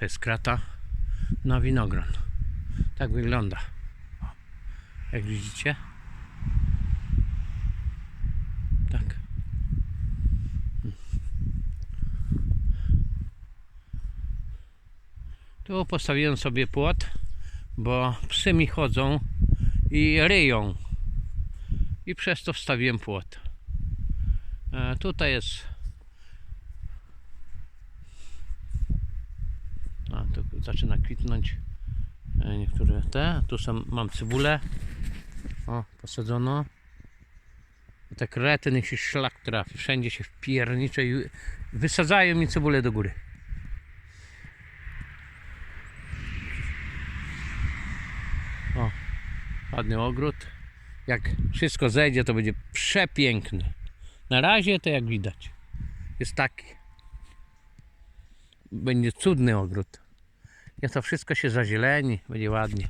To jest krata na winogron. Tak wygląda. Jak widzicie. Tak. Tu postawiłem sobie płot, bo psy mi chodzą i ryją. I przez to wstawiłem płot. E, tutaj jest. Tu zaczyna kwitnąć e, niektóre te. Tu są, mam cebulę. O, posadzono. Te krety niech się szlak trafi. Wszędzie się wpiernicze i wysadzają mi cebulę do góry. O, ładny ogród. Jak wszystko zejdzie, to będzie przepiękny. Na razie to jak widać jest taki. Będzie cudny ogród. Jak to wszystko się zazieleni, będzie ładnie.